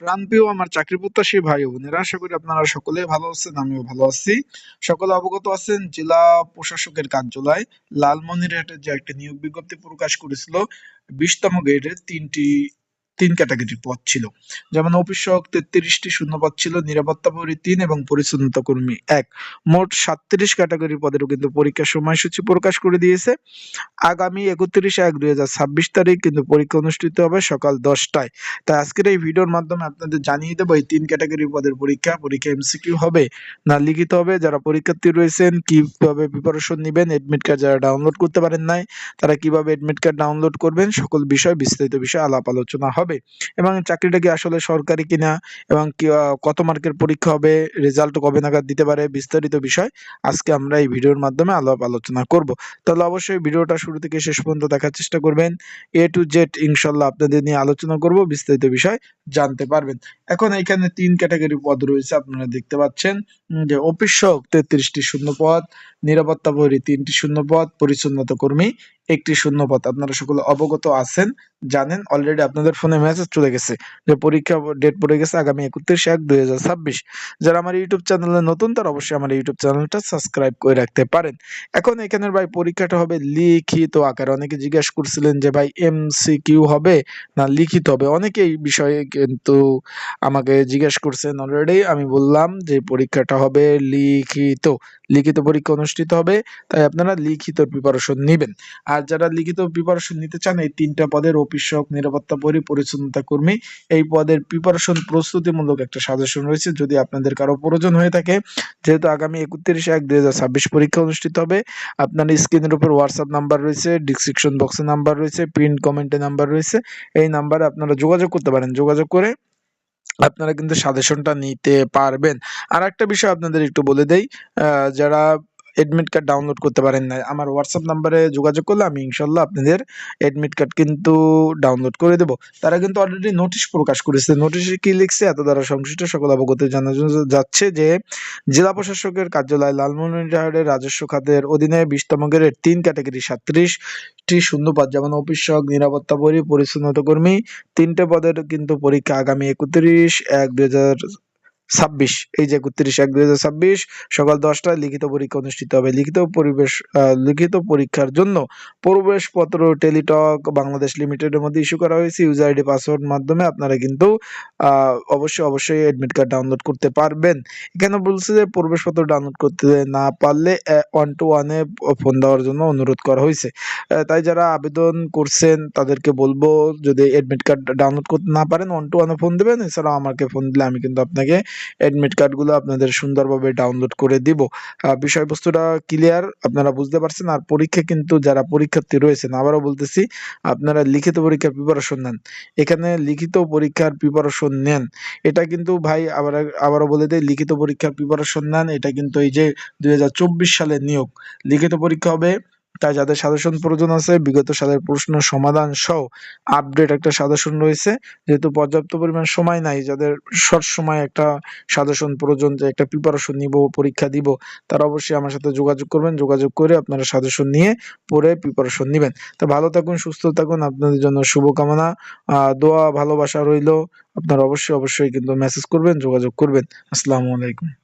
প্রাণপ্রিয় আমার চাকরি প্রত্যাশী ভাই বোনেরা, আশা করি আপনারা সকলে ভালো আছেন, আমিও ভালো আছি। সকলে অবগত আছেন, জেলা প্রশাসকের কার্যালয় লালমনিরহাটের যে একটি নিয়োগ বিজ্ঞপ্তি প্রকাশ করেছিল, বিশতম গ্রেডের তিনটি তিন ক্যাটাগরি পদ ছিল। যেমন অফিস সহক তেত্রিশটি, শূন্যপদ ছিল নিরাপত্তা প্রহরী তিন এবং পরিচ্ছন্নতা কর্মী এক। মোট সাতত্রিশ ক্যাটাগরি পদেরও কিন্তু পরীক্ষার সময়সূচি প্রকাশ করে দিয়েছে। আগামী একত্রিশ এক দুই হাজার ছাব্বিশ তারিখ কিন্তু পরীক্ষা অনুষ্ঠিত হবে সকাল দশটায়। তাই আজকের এই ভিডিওর মাধ্যমে আপনাদের জানিয়ে দেবো এই তিন ক্যাটাগরি পদের পরীক্ষা পরীক্ষা এমসিকিউ হবে না লিখিত হবে। যারা পরীক্ষার্থী রয়েছেন, কীভাবে প্রিপারেশন নেবেন এডমিট কার্ড যারা ডাউনলোড করতে পারেন নাই, তারা কীভাবে এডমিট কার্ড ডাউনলোড করবেন, সকল বিষয় বিস্তারিত বিষয় আলাপ আলোচনা হবে। এবং চাকরিটা কি আসলে সরকারি কিনা? এবং কত মার্কের পরীক্ষা হবে? রেজাল্ট কবে নাগাদ দিতে পারে? বিস্তারিত বিষয় আজকে আমরা এই ভিডিওর মাধ্যমে আলাপ আলোচনা করব। তাহলে অবশ্যই ভিডিওটা শুরু থেকে শেষ পর্যন্ত দেখার চেষ্টা করবেন। এ টু জেড ইনশাল্লাহ আপনাদের নিয়ে আলোচনা করব, বিস্তারিত বিষয় জানতে পারবেন। এখন এখানে তিন ক্যাটাগরি পদ রয়েছে, আপনারা দেখতে পাচ্ছেন। যে অফিস সহক তেত্রিশটি শূন্য পদ, নিরাপত্তা প্রহরী তিনটি শূন্য পদ, পরিচ্ছন্নতা কর্মী একটি শূন্য পদ আপনারা সকলে অবগত আছেন, জানেন অলরেডি আপনাদের ফোনে মেসেজ চলে গেছে যে পরীক্ষা ডেট পড়ে গেছে আগামী একত্রিশ এক দুই যারা আমার ইউটিউব চ্যানেলে নতুন, তারা অবশ্যই আমার ইউটিউব চ্যানেলটা সাবস্ক্রাইব করে রাখতে পারেন। এখন এখানের ভাই পরীক্ষাটা হবে লিখিত আকারে। অনেকে জিজ্ঞেস করছিলেন যে ভাই এমসিকিউ হবে না লিখিত হবে? অনেকে এই বিষয়ে কিন্তু আমাকে জিজ্ঞেস করছেন অলরেডি আমি বললাম যে পরীক্ষাটা হবে লিখিত। লিখিত পরীক্ষা অনুষ্ঠিত হবে, তাই আপনারা লিখিত প্রিপারেশন নেবেন। আর যারা লিখিত প্রিপারেশন নিতে চান, এই তিনটা পদের অফিস সহক নিরাপত্তা পরি পরিচ্ছন্নতা কর্মী, এই পদের প্রিপারেশন প্রস্তুতিমূলক একটা সাজেশন রয়েছে। যদি আপনাদের কারও প্রয়োজন হয়ে থাকে, যেহেতু আগামী একত্রিশ এক দুই পরীক্ষা অনুষ্ঠিত হবে, আপনার স্ক্রিনের উপর হোয়াটসঅ্যাপ নাম্বার রয়েছে ডিসক্রিপশন বক্সে নাম্বার রয়েছে প্রিন্ট কমেন্টে নাম্বার রয়েছে। এই নাম্বারে আপনারা যোগাযোগ করতে পারেন। যোগাযোগ করে আপনারা কিন্তু সাজেশনটা নিতে পারবেন। আর একটা বিষয় আপনাদের একটু বলে দেই যারা এডমিট কার্ড ডাউনলোড করতে পারেন না আমার হোয়াটসঅ্যাপ নাম্বারে যোগাযোগ করলে আমি ইনশাল্লাহ আপনাদের এডমিট কার্ড কিন্তু ডাউনলোড করে দেব। তারা কিন্তু অলরেডি নোটিশ প্রকাশ করেছে। নোটিশে কি লিখছে? এত দ্বারা সংশ্লিষ্ট সকল অবগত জানা যাচ্ছে যে, জেলা প্রশাসকের কার্যালয় লালমনিরহাটের রাজস্ব খাতের অধীনে বিশতম গ্রেডের তিন ক্যাটাগরি সাতত্রিশটি শূন্যপদ যেমন অফিস সহক নিরাপত্তা পরি পরিচ্ছন্নতা কর্মী, তিনটে পদের কিন্তু পরীক্ষা আগামী একত্রিশ এক দুই ছাব্বিশ, এই যে একত্রিশ, এক দুই হাজার ছাব্বিশ, সকাল দশটায় লিখিত পরীক্ষা অনুষ্ঠিত হবে। লিখিত পরিবেশ লিখিত পরীক্ষার জন্য প্রবেশপত্র, টেলিটক, বাংলাদেশ লিমিটেডের মধ্যে ইস্যু করা হয়েছে। ইউজার আইডি, পাসওয়ার্ড মাধ্যমে আপনারা কিন্তু অবশ্যই অবশ্যই অ্যাডমিট কার্ড ডাউনলোড করতে পারবেন। এখানে বলছে যে প্রবেশপত্র ডাউনলোড করতে না পারলে ওয়ান টু ওয়ানে ফোন দেওয়ার জন্য অনুরোধ করা হয়েছে। তাই যারা আবেদন করছেন, তাদেরকে বলব যদি অ্যাডমিট কার্ড ডাউনলোড করতে না পারেন ওয়ান টু ওয়ানে ফোন দেবেন। এছাড়াও আমাকে ফোন দিলে আমি কিন্তু আপনাকে এডমিট কার্ডগুলো আপনাদের সুন্দরভাবে ডাউনলোড করে দিব। বিষয়বস্তুটা ক্লিয়ার আপনারা বুঝতে পারছেন। আর পরীক্ষা কিন্তু যারা পরীক্ষার্থী রয়েছেন, আবারও বলতেছি, আপনারা লিখিত পরীক্ষার প্রিপারেশন নেন। এখানে লিখিত পরীক্ষার প্রিপারেশন নেন। এটা কিন্তু ভাই আবার আবারও বলে দেয় লিখিত পরীক্ষার প্রিপারেশন নেন। এটা কিন্তু এই যে দুই হাজার চব্বিশ সালে নিয়োগ। লিখিত পরীক্ষা হবে তাই যাদের সাজেশন প্রয়োজন আছে, বিগত সালের প্রশ্ন সমাধান সহ আপডেট একটা সাজেশন রয়েছে। যেহেতু পর্যাপ্ত পরিমাণ সময় নাই, যাদের শর্ট সময় একটা সাজেশন প্রয়োজন যে একটা প্রিপারেশন নিব, পরীক্ষা দিব, তারা অবশ্যই আমার সাথে যোগাযোগ করবেন। যোগাযোগ করে আপনারা সাজেশন নিয়ে পরে প্রিপারেশন নেবেন। তো ভালো থাকুন, সুস্থ থাকুন, আপনাদের জন্য শুভকামনা। দোয়া, ভালোবাসা রইল। আপনারা অবশ্যই অবশ্যই কিন্তু মেসেজ করবেন, যোগাযোগ করবেন। আসসালামু আলাইকুম।